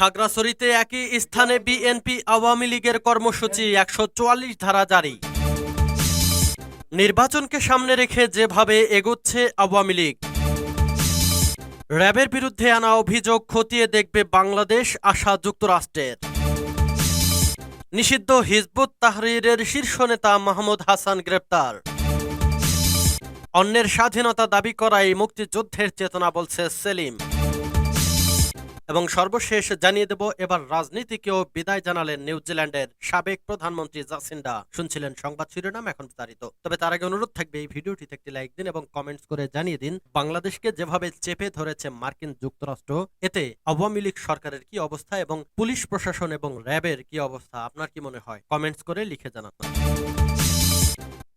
খাগড়াছড়িতে একই স্থানে বিএনপি আওয়ামী লীগের কর্মসূচি একশো চুয়াল্লিশ ধারা জারি। নির্বাচনকে সামনে রেখে যেভাবে এগোচ্ছে আওয়ামী লীগ, র্যাবের বিরুদ্ধে আনা অভিযোগ খতিয়ে দেখবে বাংলাদেশ আশা যুক্তরাষ্ট্রের। নিষিদ্ধ হিজবুত তাহরিরের শীর্ষ নেতা মাহমুদ হাসান গ্রেপ্তার। অন্যের স্বাধীনতা দাবি করাই মুক্তিযুদ্ধের চেতনা বলছে সেলিম। এবং সর্বশেষ জানিয়ে দেব, এবার রাজনীতিকেও বিদায় জানালেন নিউজিল্যান্ডের সাবেক প্রধানমন্ত্রী জাসিন্ডা। শুনছিলেন সংবাদ শিরোনাম, এখন বিস্তারিত। তবে তার আগে অনুরোধ থাকবে, এই ভিডিওটিতে একটি লাইক দিন এবং কমেন্টস করে জানিয়ে দিন, বাংলাদেশকে যেভাবে চেপে ধরেছে মার্কিন যুক্তরাষ্ট্র, এতে আওয়ামী লীগ সরকারের কি অবস্থা এবং পুলিশ প্রশাসন এবং র্যাবের কি অবস্থা, আপনার কি মনে হয়? কমেন্টস করে লিখে জানান।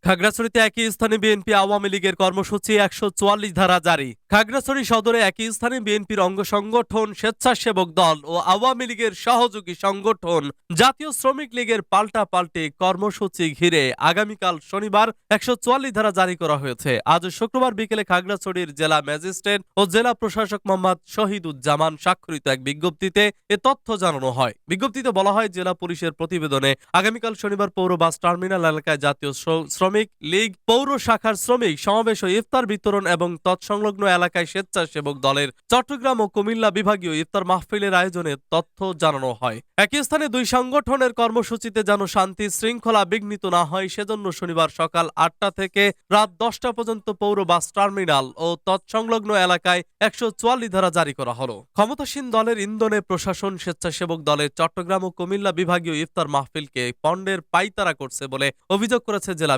খাগড়াছড়িতে একই স্থানে বিএনপি আওয়ামী লীগের কর্মসূচি একশো চুয়াল্লিশ ধারা জারি। খাগড়াছড়ি সদরে একই স্থানে বিএনপির অঙ্গ সংগঠন স্বেচ্ছাসেবক দল ও আওয়ামী লীগের সহযোগী সংগঠন জাতীয় শ্রমিক লীগের পাল্টা পাল্টে কর্মসূচি ঘিরে আগামীকাল শনিবার একশো চুয়াল্লিশ ধারা জারি করা হয়েছে। আজ শুক্রবার বিকেলে খাগড়াছড়ির জেলা ম্যাজিস্ট্রেট ও জেলা প্রশাসক মোহাম্মদ শহীদুজ্জামান স্বাক্ষরিত এক বিজ্ঞপ্তিতে এ তথ্য জানানো হয়। বিজ্ঞপ্তিতে বলা হয়, জেলা পুলিশের প্রতিবেদনে আগামীকাল শনিবার পৌর বাস টার্মিনাল এলাকায় জাতীয় শ্র- শ্রমিক লীগ, পৌর শাখার শ্রমিক, সমাবেশ ও ইফতার বিতরণ এবং তৎসংলগ্ন এলাকায় স্বেচ্ছাসেবক দলের চট্টগ্রাম ও কুমিল্লা বিভাগীয় ইফতার মাহফিলের আয়োজনে তথ্য জানানো হয়। একই স্থানে দুই সংগঠনের কর্মসূচিতে যেন শান্তি শৃঙ্খলা বিঘ্নিত না হয়, সেজন্য শনিবার সকাল আটটা থেকে রাত দশটা পর্যন্ত পৌর বাস টার্মিনাল ও তৎসংলগ্ন এলাকায় একশো চুয়াল্লিশ ধারা জারি করা হলো। ক্ষমতাসীন দলের ইন্ধনে প্রশাসন স্বেচ্ছাসেবক দলের চট্টগ্রাম ও কুমিল্লা বিভাগীয় ইফতার মাহফিলকে পণ্ডের পাইতারা করছে বলে অভিযোগ করেছে জেলা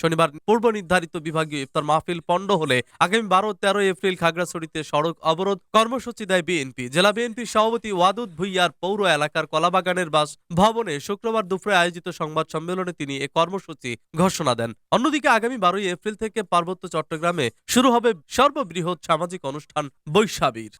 শনিবার পূর্ব নির্ধারিত বিভাগীয় ইফতার মাহফিল পণ্ড হলে আগামী বারো তেরো এপ্রিল খাগড়াছড়িতে সড়ক অবরোধ, কর্মসূচি দেয় বিএনপি। জেলা বিএনপির সভাপতি ওয়াদুদ ভুইয়ার পৌর এলাকার কলাবাগানের বাস ভবনে শুক্রবার দুপুরে আয়োজিত সংবাদ সম্মেলনে তিনি এ কর্মসূচি ঘোষণা দেন। অন্যদিকে আগামী বারোই এপ্রিল থেকে পার্বত্য চট্টগ্রামে শুরু হবে সর্ববৃহৎ সামাজিক অনুষ্ঠান বৈশাবীর।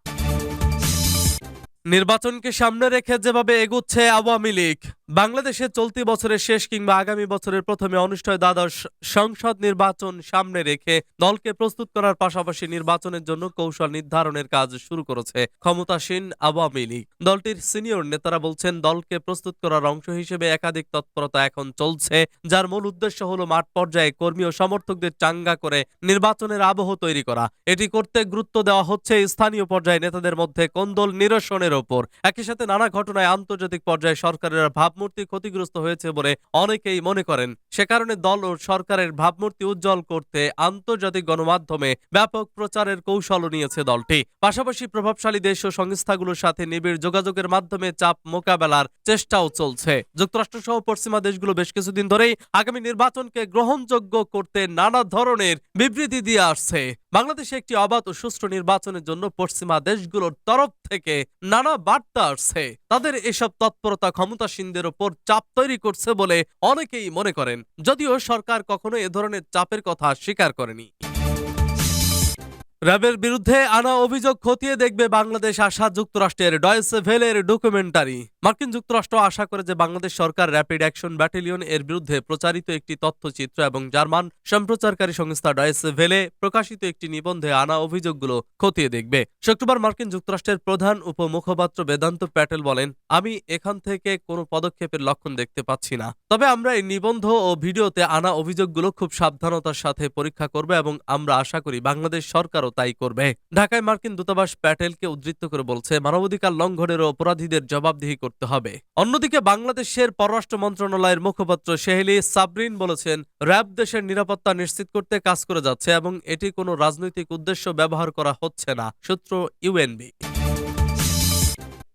নির্বাচনকে সামনে রেখে যেভাবে এগুচ্ছে আওয়ামী লীগ, বাংলাদেশে চলতি বছরের শেষ কিংবা আগামী বছরের প্রথমে অনুষ্ঠেয় দ্বাদশ সংসদ নির্বাচন সামনে রেখে দলকে প্রস্তুত করার পাশাপাশি নির্বাচনের জন্য কৌশল নির্ধারণের কাজ শুরু করেছে ক্ষমতাসীন আওয়ামী লীগ। দলটির সিনিয়র নেতারা বলছেন, দলকে প্রস্তুত করার অংশ হিসেবে একাধিক তৎপরতা এখন চলছে, যার মূল উদ্দেশ্য হলো মাঠ পর্যায়ে কর্মী ও সমর্থকদের চাঙ্গা করে নির্বাচনের আবহ তৈরি করা। এটি করতে গুরুত্ব দেওয়া হচ্ছে স্থানীয় পর্যায়ে নেতাদের মধ্যে কোন্দল নিরসনের ওপর। একই সাথে নানা ঘটনায় আন্তর্জাতিক পর্যায়ে সরকারের ভাবমূর্তি ক্ষতিগ্রস্ত হয়েছে বলে অনেকেই মনে করেন। সে কারণে দল ও সরকারের ভাবমূর্তি উজ্জ্বল করতে আন্তর্জাতিক গণমাধ্যমে ব্যাপক প্রচারের কৌশলও নিয়েছে দলটি। পাশাপাশি প্রভাবশালী দেশ ও সংস্থাগুলোর সাথে নিবিড় যোগাযোগের মাধ্যমে চাপ মোকাবেলার চেষ্টাও চলছে। যুক্তরাষ্ট্র সহ পশ্চিমা দেশগুলো বেশ কিছুদিন ধরেই আগামী নির্বাচনকে গ্রহণযোগ্য করতে নানা ধরনের বিবৃতি দিয়ে আসছে। বাংলাদেশে একটি অবাধ ও সুষ্ঠু নির্বাচনের জন্য পশ্চিমা দেশগুলোর তরফ থেকে নানা বার্তা আসছে। তাদের এসব তৎপরতা ক্ষমতাসীনদের ওপর চাপ তৈরি করছে বলে অনেকেই মনে করেন, যদিও সরকার কখনো এ ধরনের চাপের কথা স্বীকার করেনি। র্যাবের বিরুদ্ধে আনা অভিযোগ খতিয়ে দেখবে বাংলাদেশ আশা যুক্তরাষ্ট্রের ডয়েসে ভেলের ডকুমেন্টারি। মার্কিন যুক্তরাষ্ট্র আশা করে যে বাংলাদেশ সরকার র্যাপিড অ্যাকশন ব্যাটালিয়ন এর বিরুদ্ধে প্রচারিত একটি তথ্যচিত্র এবং জার্মান সম্প্রচারকারী সংস্থা ডয়েসে ভেলে প্রকাশিত একটি নিবন্ধে আনা অভিযোগগুলো খতিয়ে দেখবে। শুক্রবার মার্কিন যুক্তরাষ্ট্রের প্রধান উপমুখপাত্র বেদান্ত প্যাটেল বলেন, আমি এখান থেকে কোনো পদক্ষেপের লক্ষণ দেখতে পাচ্ছি না। তবে আমরা এই নিবন্ধ ও ভিডিওতে আনা অভিযোগগুলো খুব সাবধানতার সাথে পরীক্ষা করব এবং আমরা আশা করি বাংলাদেশ সরকারও তাই করবে। ঢাকায় মার্কিন দূতাবাস প্যাটেলকে উদ্ধৃত করে বলছে, মানবাধিকার লঙ্ঘনের অপরাধীদের জবাবদিহি করতে হবে। অন্যদিকে বাংলাদেশের পররাষ্ট্র মন্ত্রণালয়ের মুখপাত্র শেহলি সাবরিন বলেছেন, র্যাব দেশের নিরাপত্তা নিশ্চিত করতে কাজ করে যাচ্ছে এবং এটি কোনো রাজনৈতিক উদ্দেশ্য ব্যবহার করা হচ্ছে না, সূত্র ইউএনবি।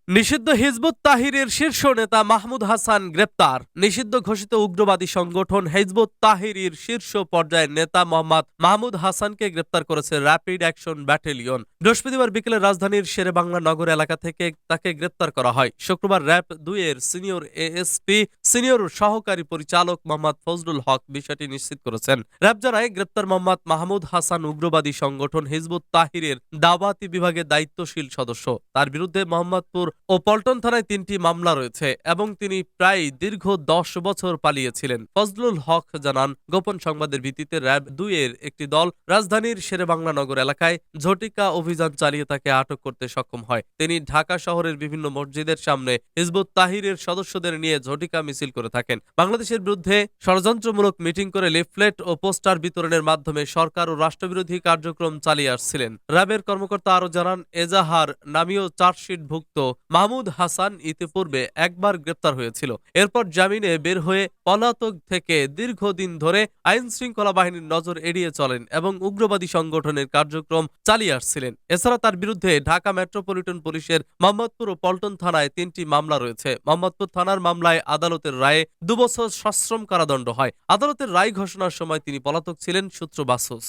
নিষিদ্ধ হিজবুত তাহিরের শীর্ষ নেতা মাহমুদ হাসান গ্রেপ্তার। নিষিদ্ধ ঘোষিত উগ্রবাদী সংগঠন হিজবুত তাহিরির শীর্ষ পর্যায়ের নেতা মোহাম্মদ মাহমুদ হাসানকে গ্রেপ্তার করেছে র্যাপিড অ্যাকশন ব্যাটালিয়ন। বৃহস্পতিবার বিকেলে রাজধানীর শেরেবাংলা নগর এলাকা থেকে তাকে গ্রেপ্তার করা হয়। শুক্রবার র্যাব দুই এর সিনিয়র এএসপি, সিনিয়র সহকারী পরিচালক মোহাম্মদ ফজলুল হক বিষয়টি নিশ্চিত করেছেন। র্যাব জানায়, গ্রেপ্তার মোহাম্মদ মাহমুদ হাসান উগ্রবাদী সংগঠন হিজবুত তাহিরের দাওয়াতি বিভাগের দায়িত্বশীল সদস্য। তার বিরুদ্ধে মোহাম্মদপুর ও পল্টন থানায় তিনটি মামলা রয়েছে এবং তিনি প্রায় দীর্ঘ দশ বছর পালিয়েছিলেন। ফজলুল হক জানান, গোপন সংবাদের ভিত্তিতে র্যাব দুইয়ের একটি দল রাজধানীর শেরেবাংলা নগর এলাকায় ঝটিকা অভিযান চালিয়ে তাকে আটক করতে সক্ষম হয়। তিনি ঢাকা শহরের বিভিন্ন মসজিদের সামনে হিজবুত তাহিরের সদস্যদের নিয়ে ঝটিকা মিছিল করে থাকেন। বাংলাদেশের বিরুদ্ধে ষড়যন্ত্রমূলক মিটিং করে লিফলেট ও পোস্টার বিতরণের মাধ্যমে সরকার ও রাষ্ট্রবিরোধী কার্যক্রম চালিয়ে আসছিলেন। র্যাবের কর্মকর্তা আরও জানান, এজাহার নামীয় চার্জশিটভুক্ত মাহমুদ হাসান ইতিপূর্বে একবার গ্রেপ্তার হয়েছিল। এরপর জামিনে বের হয়ে পলাতক থেকে দীর্ঘদিন ধরে আইন শৃঙ্খলা বাহিনীর নজর এড়িয়ে চলেন এবং উগ্রবাদী সংগঠনের কার্যক্রম চালিয়ে আসছিলেন। এছাড়া তার বিরুদ্ধে ঢাকা মেট্রোপলিটন পুলিশের মোহাম্মদপুর ও পল্টন থানায় তিনটি মামলা রয়েছে। মোহাম্মদপুর থানার মামলায় আদালতের রায়ে দুবছর সশ্রম কারাদণ্ড হয়। আদালতের রায় ঘোষণার সময় তিনি পলাতক ছিলেন সূত্র বাসুস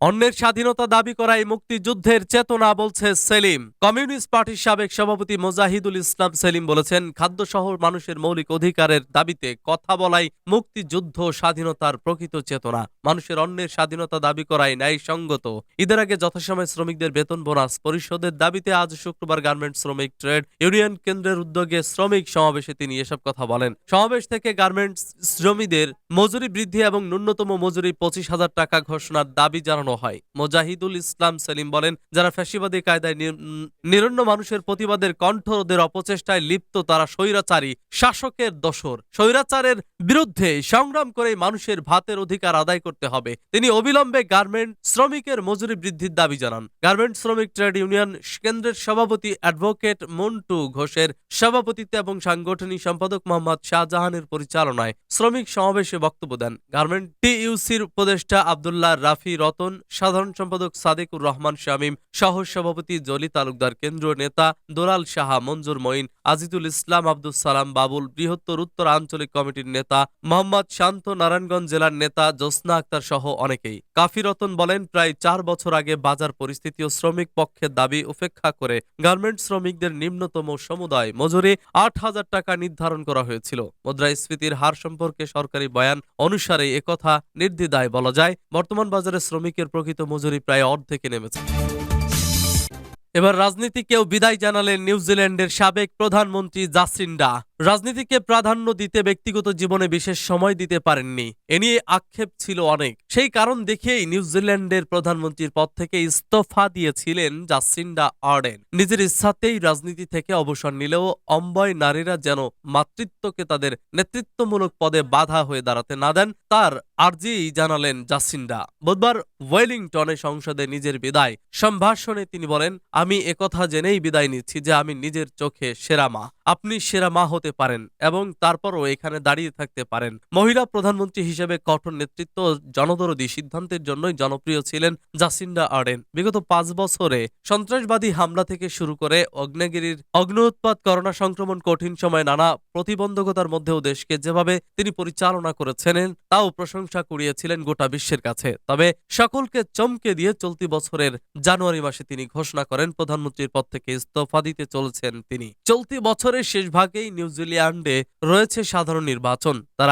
অন্যের স্বাধীনতা দাবি করাই মুক্তিযুদ্ধের চেতনা বলছে সেলিম। কমিউনিস্ট পার্টির সাবেক সভাপতি মোজাহিদুল ইসলাম সেলিম বলেছেন খাদ্য শহর মানুষের মৌলিক অধিকারের দাবিতে কথা বলাই মুক্তিযুদ্ধ স্বাধীনতার প্রকৃত চেতনা। মানুষের অন্যের স্বাধীনতা দাবি করাই ন্যায়সঙ্গত। ঈদের আগে যথাসময়ে শ্রমিকদের বেতন বোনাস পরিশোধের দাবিতে আজ শুক্রবার গার্মেন্টস শ্রমিক ট্রেড ইউনিয়ন কেন্দ্রের উদ্যোগে শ্রমিক সমাবেশে তিনি এসব কথা বলেন। সমাবেশ থেকে গার্মেন্টস শ্রমিকদের মজুরি বৃদ্ধি এবং ন্যূনতম মজুরি পঁচিশ হাজার টাকা ঘোষণার দাবি জানানো হয়। মোজাহিদুল ইসলাম সেলিম বলেন, যারা ফ্যাসিবাদী কায়দায় নির- নিরন্ন মানুষের প্রতিবাদের কণ্ঠরোধের অপচেষ্টায় লিপ্ত, তারা স্বৈরাচারী, শাসকের দোসর স্বৈরাচারের বিরুদ্ধে সংগ্রাম করে মানুষের ভাতের অধিকার আদায় করতে হবে। তিনি অবিলম্বে গার্মেন্ট শ্রমিকের মজুরি বৃদ্ধির দাবি জানান। গার্মেন্ট শ্রমিক ট্রেড ইউনিয়ন কেন্দ্রের সভাপতি অ্যাডভোকেট মন্টু ঘোষের সভাপতিত্বে এবং সাংগঠনিক সম্পাদক মোহাম্মদ শাহজাহানের পরিচালনায় শ্রমিক সমাবেশে বক্তব্য দেন। গার্মেন্ট টিইউসির উপদেষ্টা আবদুল্লাহ রাফি রতন সাধারণ সম্পাদক সাদেকুর রহমান শামীম, সহ সভাপতি জলি তালুকদার কেন্দ্রীয় নেতা দোলাল সাহা, মঞ্জুর মঈন, আজিজুল ইসলাম আব্দুল সালাম বাবুল, বৃহত্তর উত্তর আঞ্চলিক কমিটির নেতা মোহাম্মদ শান্ত নারায়ণগঞ্জ জেলার নেতা জ্যোৎস্না আক্তার সহ অনেকেই। কাফি রতন বলেন, প্রায় চার বছর আগে বাজার পরিস্থিতি ও শ্রমিক পক্ষের দাবি উপেক্ষা করে গার্মেন্ট শ্রমিকদের নিম্নতম সমুদায় মজুরি আট হাজার টাকা নির্ধারণ করা হয়েছিল। মুদ্রাস্ফীতির হার সম্পর্কে সরকারি বয়ান অনুসারে একথা নির্দ্বিধায় বলা যায়। বর্তমান বাজারে শ্রমিকের প্রকৃত মজুরি প্রায় অর্ধেকে নেমেছে। এবার রাজনীতিকেও বিদায় জানালেন নিউজিল্যান্ডের সাবেক প্রধানমন্ত্রী জাসিন্ডা। রাজনীতিকে প্রাধান্য দিতে ব্যক্তিগত জীবনে বিশেষ সময় দিতে পারেননি। এ নিয়ে আক্ষেপ ছিল অনেক। সেই কারণ দেখেই নিউজিল্যান্ডের প্রধানমন্ত্রীর পদ থেকে ইস্তফা দিয়েছিলেন জাসিন্ডা আর্ডেন। নিজের ইচ্ছাতেই রাজনীতি থেকে অবসর নিলেও অম্বয় নারীরা যেন মাতৃত্বকে তাদের নেতৃত্বমূলক পদে বাধা হয়ে দাঁড়াতে না দেন, তার আর্জিই জানালেন জাসিন্ডা। বুধবার ওয়েলিংটনে সংসদে নিজের বিদায়। সম্ভাষণে তিনি বলেন, আমি একথা জেনেই বিদায় নিচ্ছি যে আমি নিজের চোখে সেরা মা। আপনি সেরা মা হতে পারেন এবং তারপরও এখানে দাঁড়িয়ে থাকতে পারেন। মহিলা প্রধানমন্ত্রী হিসেবে কঠোর নেতৃত্ব জনদরদী সিদ্ধান্তের জন্যই জনপ্রিয় ছিলেন জাসিন্ডা আর্ডেন। বিগত পাঁচ বছরে সন্ত্রাসবাদী হামলা থেকে শুরু করে অগ্নেগিরির অগ্ন উৎপাত করোনা সংক্রমণ, কঠিন সময় নানা প্রতিবন্ধকতার মধ্যেও দেশকে যেভাবে তিনি পরিচালনা করেছিলেন তাও প্রশংসা কুড়িয়েছিলেন গোটা বিশ্বের কাছে। তবে সকলকে চমকে দিয়ে চলতি বছরের জানুয়ারি মাসে তিনি ঘোষণা করেন, প্রধানমন্ত্রীর পদ থেকে ইস্তফা দিতে চলেছেন তিনি। চলতি বছরের শেষ ভাগেই নিউজিল্যান্ডে রয়েছে সাধারণ নির্বাচন। তারা